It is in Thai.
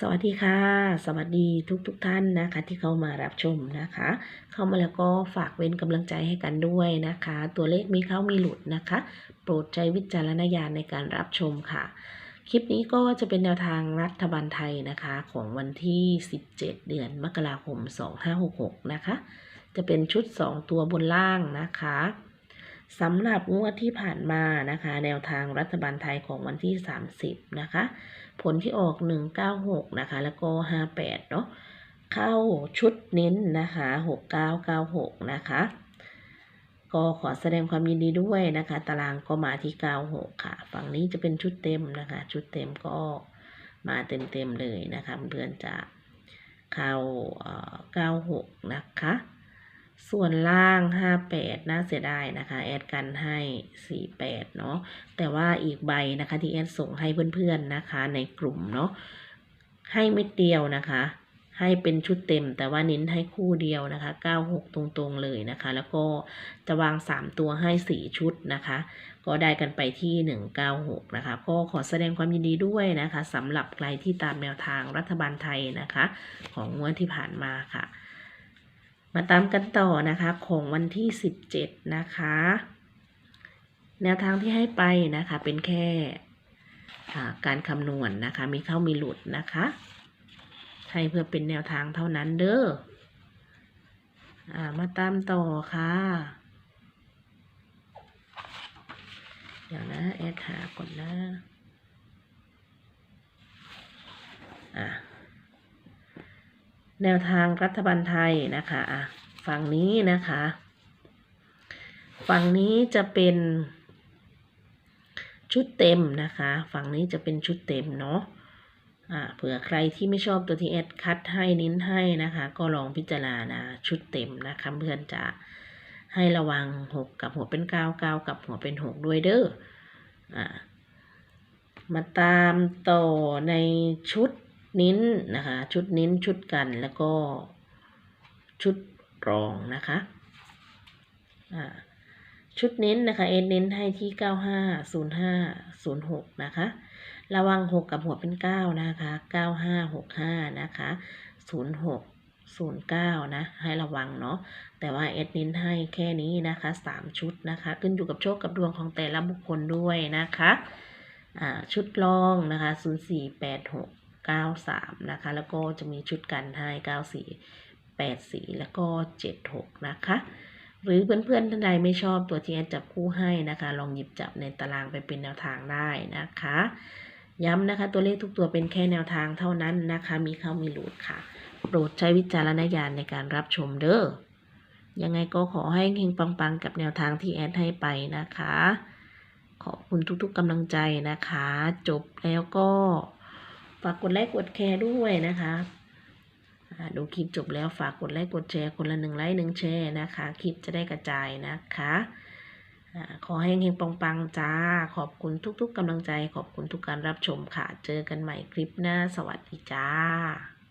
สวัสดีค่ะ สวัสดีทุกทุกๆท่านนะคะ ที่เข้ามารับชมนะคะ เข้ามาแล้วก็ฝากเป็นกำลังใจให้กันด้วยนะคะ ตัวเลขมีเข้ามีหลุดนะคะ โปรดใช้วิจารณญาณในการรับชมค่ะ คลิปนี้ก็จะเป็นแนวทางรัฐบาลไทยนะคะ ของวันที่ 17 เดือนมกราคม 2566 นะคะ จะเป็นชุด 2 ตัวบนล่างนะคะ สำหรับงวดที่ผ่านมานะคะ แนวทางรัฐบาลไทยของวันที่ 30 นะคะ ผลที่ออก 196 นะคะ แล้วก็ 58 เนาะเข้าชุดเน้นนะคะ 6996 นะคะ ก็ขอแสดงความยินดีด้วยนะคะ ตารางก็มาที่ 96 ค่ะ ฝั่งนี้จะเป็นชุดเต็มนะคะ ชุดเต็มก็มาเต็มๆเลยนะคะเพื่อนๆจะเข้า96 นะคะ ส่วนล่าง 58 น่าเสียดายนะคะ แอดกันให้ 48 เนาะ แต่ว่าอีกใบนะคะที่แอดส่งให้เพื่อนๆนะคะ ในกลุ่มเนาะ ให้เม็ดเดียวนะคะ ให้เป็นชุดเต็ม แต่ว่าเน้นให้คู่เดียวนะคะ 96 ตรงๆเลยนะคะ แล้วก็จะวาง 3 ตัวให้ 4 ชุดนะคะ ก็ได้กันไปที่ 196 นะคะ ก็ขอแสดงความยินดีด้วยนะคะสำหรับใครที่ตามแนวทางรัฐบาลไทยนะคะ ของงวดที่ผ่านมาค่ะ มาตามกันต่อนะคะของวันที่ 17 นะคะ แนวทางที่ให้ไปนะคะเป็นแค่การคำนวณนะคะ มีเข้ามีหลุดนะคะให้เพื่อเป็นแนวทางเท่านั้นเด้ออมาตามต่อค่ะ เดี๋ยวนะ แอดหาก่อนนะ แนวทางรัฐบาลไทยนะคะอะฝั่งนี้นะคะ ฝั่งนี้จะเป็นชุดเต็มนะคะ ฝั่งนี้จะเป็นชุดเต็มเนาะอ่าเผื่อใครที่ไม่ชอบตัวที่แอดคัดให้นิ้นให้นะคะ ก็ลองพิจารณาชุดเต็มนะคะเพื่อนจะให้ระวังหกกับหัวเป็นเก้าเก้ากับหัวเป็นหกด้วยเด้ออ่ามาตามต่อในชุด นิ้นนะคะชุดนิ้นชุดกันแล้วก็ชุดรองนะคะชุดเน้นนะคะเอ็นเน้นให้ที่ 95 05 06 นะคะ ระวัง 6 กับหัวเป็น 9 นะคะ 95 65 นะคะ 06 09 นะ ให้ระวังเนาะแต่ว่าเอ็ดเน้นให้แค่นี้นะคะ 3 ชุดนะคะ ขึ้นอยู่กับโชคกับดวงของแต่ละบุคคลด้วยนะคะชุดรองนะคะ 0486 93 นะคะ แล้วก็จะมีชุดกันให้ 94 84 แล้วก็ 76 นะคะ หรือเพื่อนๆท่านใดไม่ชอบตัวที่แอดจับคู่ให้นะคะ ลองหยิบจับในตารางไปเป็นแนวทางได้นะคะ ย้ำนะคะตัวเลขทุกตัวเป็นแค่แนวทางเท่านั้นนะคะ มีเข้ามีหลุดค่ะ โปรดใช้วิจารณญาณในการรับชมเด้อยังไงก็ขอให้เฮงปังๆ กับแนวทางที่แอดให้ไปนะคะ ขอบคุณทุกๆกำลังใจนะคะ จบแล้วก็ ฝากกดไลค์กดแชร์ด้วยนะคะดูคลิปจบแล้วฝากกดไลค์กดแชร์คนละหนึ่งไลค์หนึ่งแชร์นะคะ คลิปจะได้กระจายนะคะอาขอให้เฮงปังๆจ้า ขอบคุณทุกๆกำลังใจ ขอบคุณทุกการรับชมค่ะ เจอกันใหม่คลิปหน้า สวัสดีจ้า